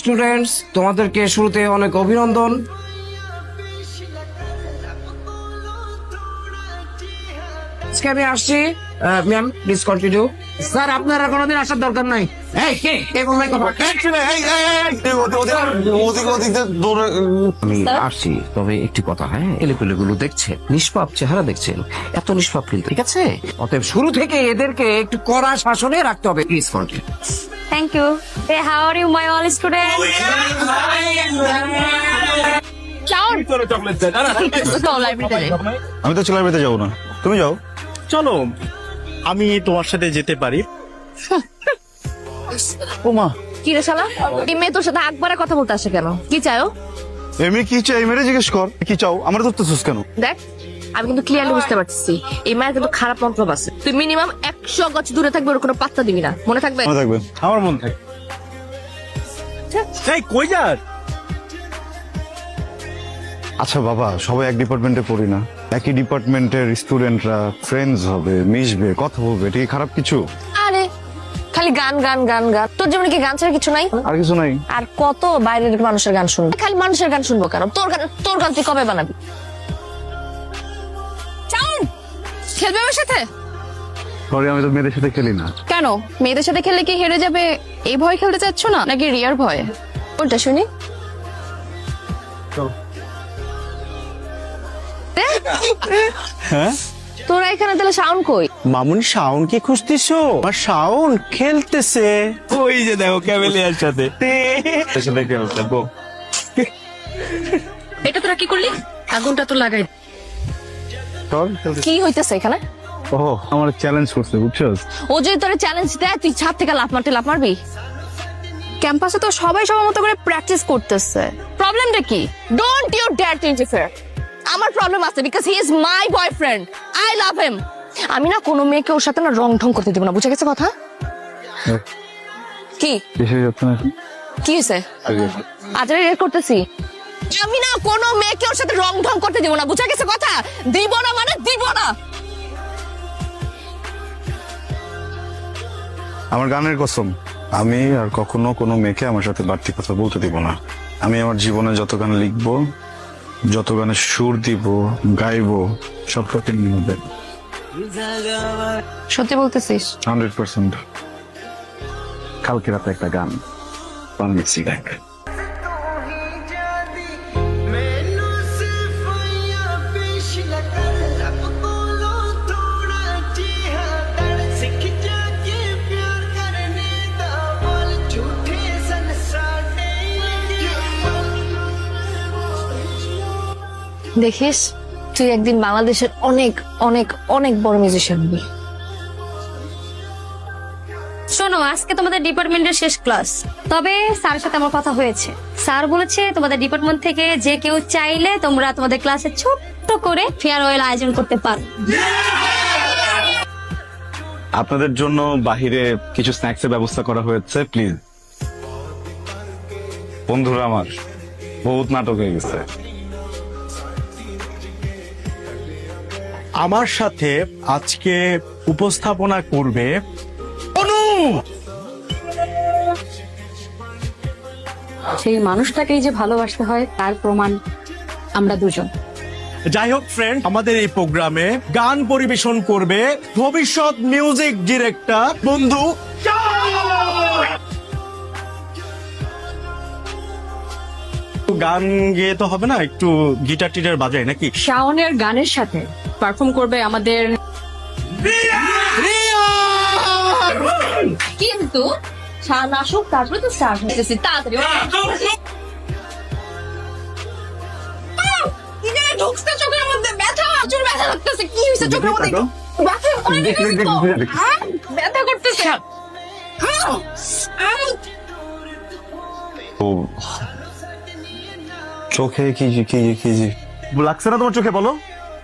Students তোমাদেরকে শুরুতে অনেক অভিনন্দন। আজকে আমি আসছি ম্যাম প্লিজ কন্টিনিউ স্যার আপনার কোনোদিন আসার দরকার নাই। আমি আসছি তবে একটি কথা হ্যাঁ? এলেপেলে গুলো দেখছেন নিষ্পাপ চেহারা দেখছেন এত নিষ্পাপ ঠিক আছে? অতএব শুরু থেকে এদেরকে একটু কড়া শাসনে রাখতে হবে। Please continue Thank you. Hey, how are you, my all students? আমি তো বেতে যাব না। তুমি যাও। চলো আমি তোমার সাথে যেতে পারি। ও মা। কি রে শালা? এই মেয়ে তোর সাথে একবারে কথা বলতে আসে কেন? কি চাও? এমনি কি চাই মেরে জিজ্ঞেস কর। কি চাও? আমার ধরতেছিস কেন? দেখ। আমি কিন্তু ক্লিয়ারলি বুঝতে পারছি এই মায়ের কিন্তু খারাপ মন্তব্য আছে। তুই মিনিমাম একশো গছ দূরে থাকবে ওর কোনো পাত্তা দিবি না। মনে থাকবে? মনে থাকবে। আমার মন থাকে এই কই যাস? আচ্ছা বাবা সবাই এক ডিপার্টমেন্টে পড়ি না। একই ডিপার্টমেন্টের স্টুডেন্টরা ফ্রেন্ডস হবে মিশবে কথা বলবে এটা কি খারাপ কিছু? আরে খালি গান গান গান গান। তোর জীবনে কি গান ছাড়া কিছু নাই? আর কিছু নাই। আর কত বাইরের মানুষের গান শুনব? খালি মানুষের গান শুনব কেন? তোর গান তোর গান তুই কবে বানাবি? খেলবে আমার সাথে? সরি আমি তো মেয়েদের সাথে খেলি না। কেন? মেয়েদের সাথে খেললে কি হেরে যাবে? এই ভয় খেলতে চাচ্ছ না? নাকি রিয়ার ভয়ে? কোনটা শুনি? হ্যাঁ? তোরা এখানে তাহলে সাউন্ড কই? মামুনি শাওন কি খুঁজতেছো? আর শাওন খেলতেছে। ওই যে দেখো ক্যামেলিয়ার সাথে। এটা তোরা কি করলি? আগুনটা তো লাগাই কি হইতেছে এখানে? ও আমার চ্যালেঞ্জ করছে বুঝছস ও যদি তোর চ্যালেঞ্জ দেয় তুই ছাদ থেকে লাফ মারতে লাফ মারবি? ক্যাম্পাসে তো সবাই সবার মতো করে প্র্যাকটিস করতেছে। প্রবলেমটা কি? Don't you dare to interfere আমার প্রবলেম আছে because he is my boyfriend I love him আমি না কোনো মেয়েকে ওর সাথে না রং ঢং করতে দেবো না বুঝে গেছে কথা? কি? যাচ্ছে না কি হয়েছে আজ রেড করতেছি। আমি না কোনো মেয়েকে ওর সাথে রং ঢং করতে দিব না বুঝা গেছে কথা? দিব না মানে দিব না। আমার গানের কসম আমি আর কখনো কোনো মেয়েকে আমার সাথে বাড়তি কথা বলতে দিব না। আমি আমার জীবনে যত গান লিখব যত গানে সুর দিব গাইবো সব প্রতিদিন সত্যি বলতেছিস? Hundred percent. কালকে রাতে একটা গান বানিয়েছি দেখ দেখিস তুই একদিন বাংলাদেশের অনেক অনেক অনেক বড় মিউজিশিয়ান হবি। শোনো আজকে তোমাদের ডিপার্টমেন্টের শেষ ক্লাস তবে স্যারের সাথে আমার কথা হয়েছে। স্যার বলেছে তোমাদের ডিপার্টমেন্ট থেকে যে কেউ চাইলে তোমরা তোমাদের ক্লাসে ছোট্ট করে ফেয়ারওয়েল আয়োজন করতে পারো। আপনাদের জন্য বাহিরে কিছু স্ন্যাক্স এর ব্যবস্থা করা হয়েছে প্লিজ বন্ধুরা আমার বহুত নাটক হয়ে গেছে। আমার সাথে আজকে উপস্থাপনা করবে অনু! সেই মানুষটাকেই যে ভালোবাসতে হয় তার প্রমাণ আমরা দুজন। যাই হোক ফ্রেন্ড আমাদের এই প্রোগ্রামে গান পরিবেশন করবে ভবিষ্যৎ মিউজিক ডিরেক্টর বন্ধু গান গেয়ে তো হবে না একটু গিটার টিটার বাজায় নাকি? শাওনের গানের সাথে পারফর্ম করবে আমাদের কিন্তু আসুক তারপরে তো স্টার্ট হইতেছি তাড়াতাড়ি ঢুকছে চোখের মধ্যে ব্যথা প্রচুর ব্যথা লাগতেছে কি হয়েছে চোখের মধ্যে? ব্যথা অনেক বেশি তো। হ্যাঁ? ব্যথা করতেছে। হ্যাঁ। ও চোখে কি যে- কি যে- কি যে লাগছে না তোমার চোখে বলো?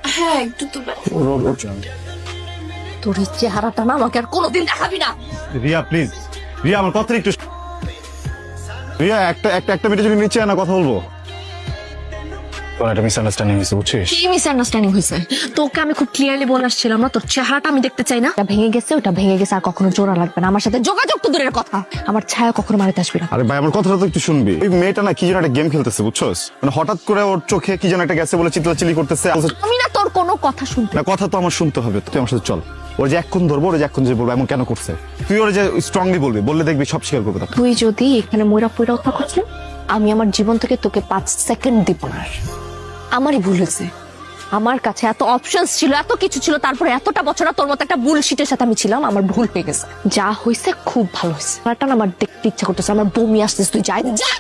হ্যাঁ একটু তো। তোর এই চেহারাটা না আমাকে আর কোনোদিন দেখাবি না। রিয়া প্লিজ রিয়া আমার কথা একটু রিয়া একটা একটা একটা মিনিট যদি নিচে আনা কথা বলব? কোন একটা মিসআন্ডারস্ট্যান্ডিং হয়েছে বুঝছিস? কি মিসআন্ডারস্ট্যান্ডিং হয়েছে? তোকে আমি খুব ক্লিয়ারলি বলে আসছিলাম না তোর চেহারাটা আমি দেখতে চাই না। ভেঙে গেছে ওটা ভেঙে গেছে আর কখনো জোড়া লাগবে না। আমার সাথে যোগাযোগ তো দূরের কথা। আমার ছায়া কখনো মারিতে আসবি না। আরে ভাই আমার কথাটা তো একটু শুনবি। ওই মেয়েটা না কি যেন একটা গেম খেলতেছে বুঝছস? মানে হঠাৎ করে ওর চোখে কি যেন একটা গেছে বলে চিল্লাচিল্লি করতেছে। আমি না তোর কোনো কথা শুনতে না কথা তো আমার শুনতে হবে তুই আমার সাথে চল। ওর যে এক্ষণ ধরবো ওর যে এক্ষণ যে বলব এমন কেন করছে? তুই ওর যে স্ট্রংলি বলবি বললে দেখবি সব স্বীকার করবে তুই যদি এখানে ময়রা পয়রা থাকছ আমি আমার জীবন থেকে তোকে পাঁচ সেকেন্ড দিব না। আমারই ভুল হয়েছে। আমার কাছে এত অপশনস ছিল এত কিছু ছিল তারপরে এতটা বছর তোর মতো একটা বুলশিটের সাথে আমি ছিলাম আমার ভুল হয়ে গেছে। যা হয়েছে খুব ভালো হয়েছে। না আমার দেখতে ইচ্ছা করতেছে আমার বমি আসতেছে তুই যাই যা!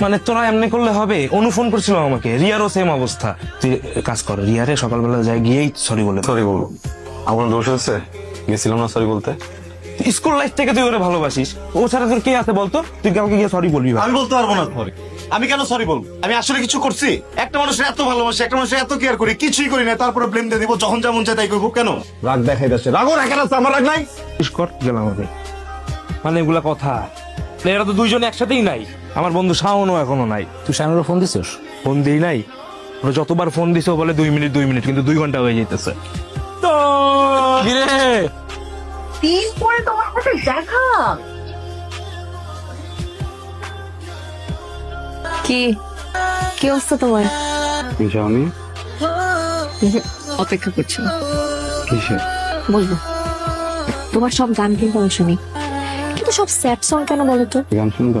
মানে তোরা এমনি করলে হবে? অনু ফোন করছিল আমাকে রিয়ারও সেম অবস্থা। তুই কাজ কর রিয়ারে সকালবেলা যাই গিয়েই সরি বলে সরি বলব। আমার দোষ আছে? গেছিলাম না সরি বলতে? স্কুল লাইফ থেকে তুই ওরে ভালোবাসিস? ও ছাড়া তোর কে আছে বলতো? তুই কাউকে গিয়ে সরি বলবি ভাই। আমি বলতে পারব না সরি আমি কেন সরি বলব? আমি আসলে কিছু করছি। একটা মানুষের এত ভালোবাসি একটা মানুষের এত কেয়ার করি কিছুই করি না তারপরে ব্লেম দিয়ে দিব যখন যেমন চাই তাই করব। কেন? রাগ দেখাই যাচ্ছে। রাগও রাখেন আছে আমার রাগ নাই। জিজ্ঞেস কর গেলাম আমি। মানে এগুলা কথা। এরা তো দুইজন একসাথেই নাই। আমার বন্ধু শাওনও এখনও নাই। তুই শাওনেরও ফোন দিছিস? ফোন দিই নাই। ওরা যতবার ফোন দিছো বলে দুই মিনিট দুই মিনিট কিন্তু দুই ঘণ্টা হয়ে যেতেছে তো দিন পরে তোমার সাথে দেখা। কি? কি অবস্থা তোমার? জানি। অপেক্ষা করছ। কিসে বলব। তোমার সব গান কিন্তু আমি শুনি। কিন্তু সব স্যাড সং কেন বলো তো? গান শুনব?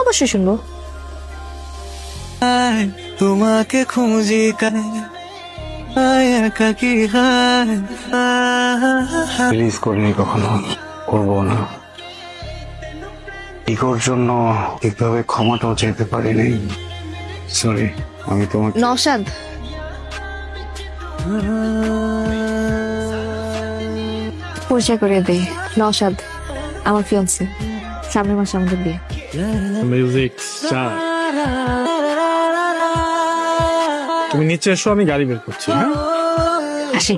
অবশ্যই শুনব। তোমাকে খুঁজি একাকি রিলিজ করিনি কখনো করব না। ইগোর জন্য ঠিকভাবে ক্ষমাটাও চাইতে পারিনি সরি আমি তোমাকে নওশাদ। পরিচয় করে দেই। নওশাদ আমার ফিয়ন্সে সামনের মাসে আমাদের বিয়ে। মিউজিক স্টার তুমি নিচে এসো আমি গাড়ি বের করছি হ্যাঁ? আসি।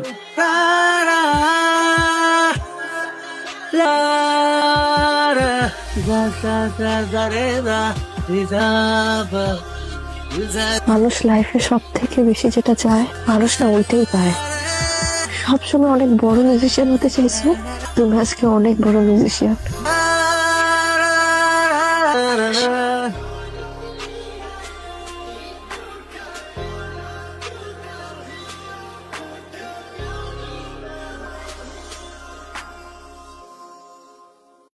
মানুষ লাইফে সব থেকে বেশি যেটা চায় মানুষ না ওইটাই পায়। সবসময় অনেক বড় মিউজিশিয়ান হতে চাইছো তুমি আজকে অনেক বড় মিউজিশিয়ান